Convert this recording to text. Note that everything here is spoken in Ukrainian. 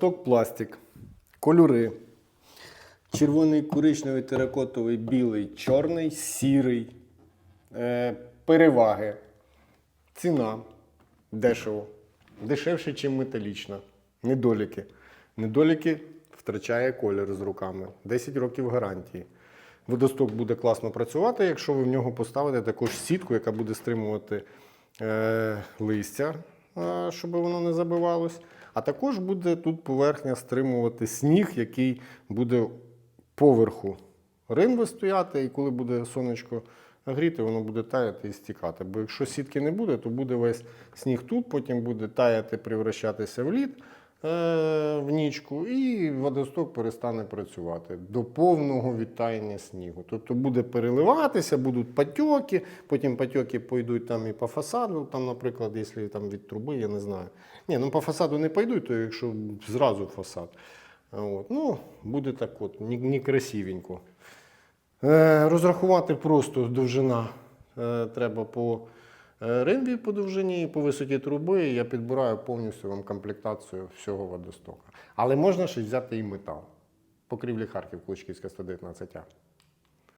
Водосток пластик. Кольори. Червоний, коричневий, теракотовий, білий, чорний, сірий. Е, переваги. Ціна. Дешево. Дешевше, ніж металічна. Недоліки. Недоліки втрачає колір з руками. 10 років гарантії. Водосток буде класно працювати, якщо ви в нього поставите також сітку, яка буде стримувати е, листя, щоб воно не забивалось. А також буде тут поверхня стримувати сніг, який буде поверху ринви стояти, і коли буде сонечко гріти, воно буде таяти і стікати. Бо якщо сітки не буде, то буде весь сніг тут, потім буде таяти, превращатися в лід е, в нічку, і водосток перестане працювати до повного відтаяння снігу. Тобто буде переливатися, будуть патьоки, потім патьоки пойдуть там і по фасаду, там, наприклад, якщо там від труби, я не знаю. Ні, ну по фасаду не пойдуть, то якщо зразу фасад. От. Ну, буде так от, не- некрасивенько. Е, розрахувати просто довжина е, треба по е, ринві по довжині і по висоті труби. Я підбираю повністю вам комплектацію всього водостока. Але можна ще взяти і метал. Покрівлі Харків, Клочківська 119А.